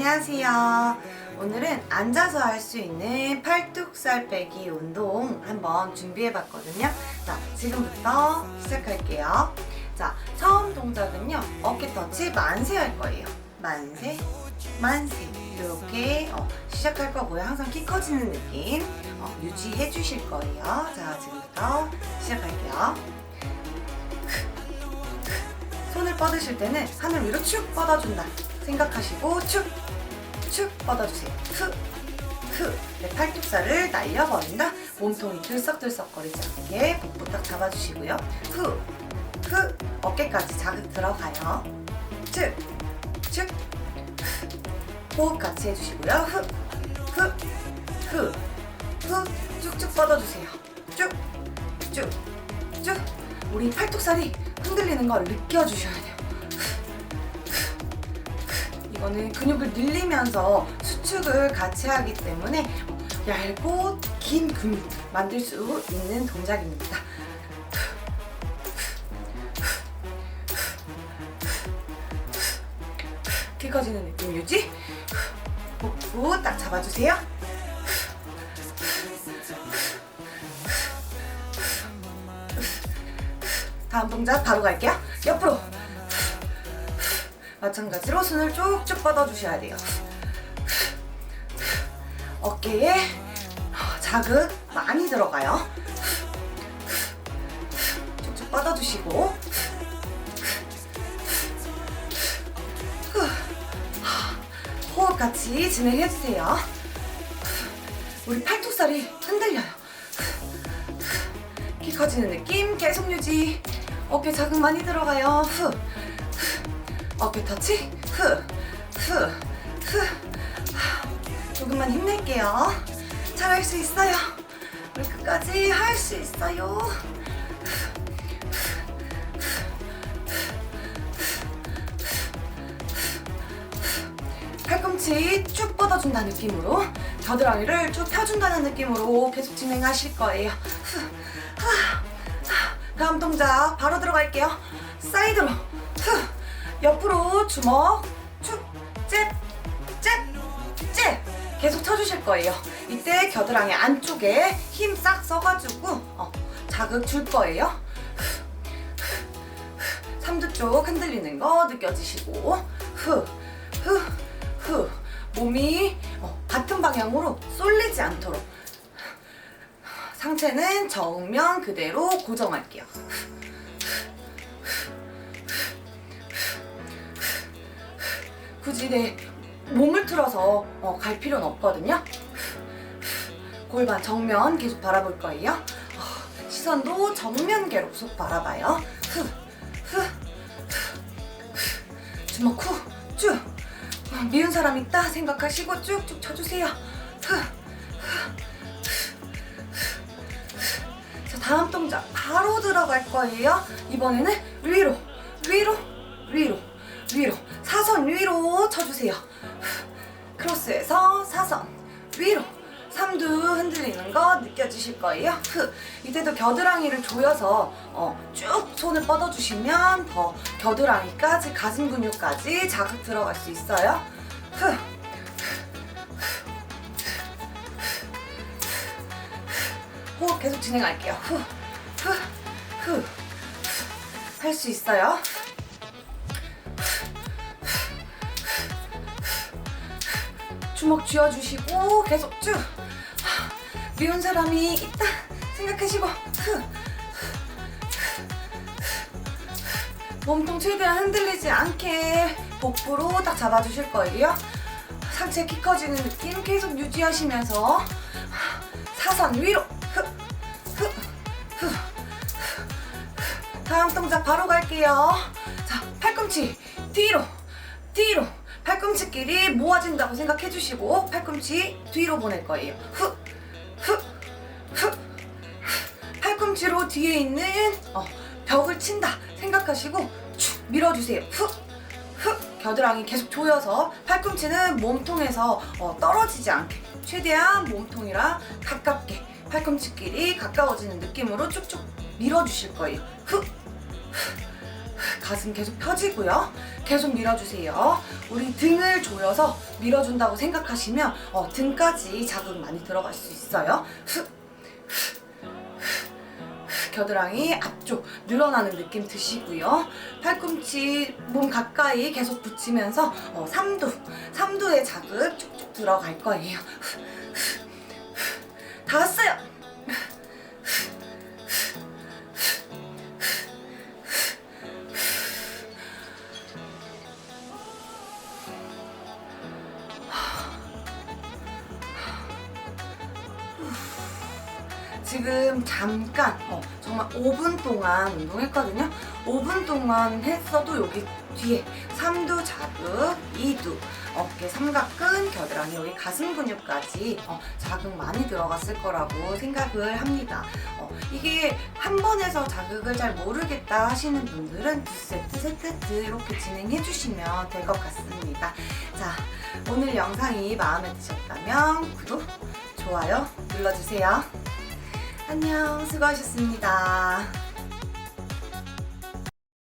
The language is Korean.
안녕하세요. 오늘은 앉아서 할 수 있는 팔뚝살 빼기 운동 한번 준비해 봤거든요. 자, 지금부터 시작할게요. 자, 처음 동작은요. 어깨 터치 만세 할 거예요. 만세, 만세. 이렇게 어, 시작할 거고요. 항상 키 커지는 느낌 어, 유지해 주실 거예요. 자, 지금부터 시작할게요. 손을 뻗으실 때는 하늘 위로 축 뻗어준다 생각하시고 축, 축 뻗어주세요. 후, 후. 네, 팔뚝살을 날려버린다. 몸통이 들썩들썩거리지 않게 복부 딱 잡아주시고요. 후, 후. 어깨까지 자극 들어가요. 축, 축. 후. 호흡 같이 해주시고요. 후, 후, 후, 후. 쭉쭉 뻗어주세요. 쭉, 쭉, 쭉. 우리 팔뚝살이 흔들리는 걸 느껴주셔야 돼요. 이거는 근육을 늘리면서 수축을 같이 하기 때문에 얇고 긴 근육 만들 수 있는 동작입니다. 키 커지는 느낌 유지. 복부 딱 잡아주세요. 다음 동작 바로 갈게요. 옆으로. 마찬가지로 손을 쭉쭉 뻗어주셔야 돼요. 어깨에 자극 많이 들어가요. 쭉쭉 뻗어주시고. 호흡 같이 진행해주세요. 우리 팔뚝살이 흔들려요. 키 커지는 느낌 계속 유지. 어깨 자극 많이 들어가요. 후. 어깨 터치. 후. 조금만 힘낼게요. 잘할 수 있어요. 우리 끝까지 할 수 있어요. 팔꿈치 쭉 뻗어준다는 느낌으로 겨드랑이를 쭉 펴준다는 느낌으로 계속 진행하실 거예요. 다음 동작 바로 들어갈게요. 사이드로 후, 옆으로 주먹 축, 잽, 잽, 잽 계속 쳐주실 거예요. 이때 겨드랑이 안쪽에 힘 싹 써가지고 어, 자극 줄 거예요. 삼두 쪽 흔들리는 거 느껴지시고 후, 후, 후. 몸이 어, 같은 방향으로 쏠리지 않도록 상체는 정면 그대로 고정할게요. 굳이 내 몸을 틀어서 어, 갈 필요는 없거든요. 골반 정면 계속 바라볼 거예요. 어, 시선도 정면 계속 바라봐요. 주먹 후, 쭉. 어, 미운 사람 있다 생각하시고 쭉쭉 쳐주세요. 자, 다음 동작 바로 들어갈 거예요. 이번에는 위로, 위로, 위로, 위로. 사선 위로 쳐주세요. 크로스에서 사선 위로. 삼두 흔들리는 거 느껴지실 거예요. 후. 이때도 겨드랑이를 조여서 어, 쭉 손을 뻗어주시면 더 겨드랑이까지 가슴 근육까지 자극 들어갈 수 있어요. 후. 호흡 계속 진행할게요. 후, 후, 후. 할 수 있어요. 주먹 쥐어주시고 계속 쭉. 미운 사람이 있다 생각하시고 후. 몸통 최대한 흔들리지 않게 복부로 딱 잡아주실 거예요. 상체 키 커지는 느낌 계속 유지하시면서 사선 위로. 다음 동작 바로 갈게요. 자, 팔꿈치 뒤로, 뒤로. 팔꿈치끼리 모아진다고 생각해 주시고 팔꿈치 뒤로 보낼 거예요. 후, 후, 후. 팔꿈치로 뒤에 있는 어, 벽을 친다 생각하시고 축 밀어주세요. 후, 후. 겨드랑이 계속 조여서 팔꿈치는 몸통에서 어, 떨어지지 않게 최대한 몸통이랑 가깝게 팔꿈치끼리 가까워지는 느낌으로 쭉쭉 밀어주실 거예요. 후, 후, 후. 가슴 계속 펴지고요. 계속 밀어주세요. 우리 등을 조여서 밀어준다고 생각하시면 어, 등까지 자극 많이 들어갈 수 있어요. 후, 겨드랑이 앞쪽 늘어나는 느낌 드시고요. 팔꿈치 몸 가까이 계속 붙이면서 어, 삼두, 삼두의 자극 쭉쭉 들어갈 거예요. 다 왔어요. 지금 잠깐 어, 정말 5분 동안 운동했거든요. 5분 동안 했어도 여기 뒤에 삼두 자극, 이두 어깨 삼각근, 겨드랑이 여기 가슴 근육까지 어, 자극 많이 들어갔을 거라고 생각을 합니다. 어, 이게 한 번에서 자극을 잘 모르겠다 하시는 분들은 두 세트, 세 세트 이렇게 진행해 주시면 될 것 같습니다. 자, 오늘 영상이 마음에 드셨다면 구독, 좋아요 눌러주세요. 안녕, 수고하셨습니다.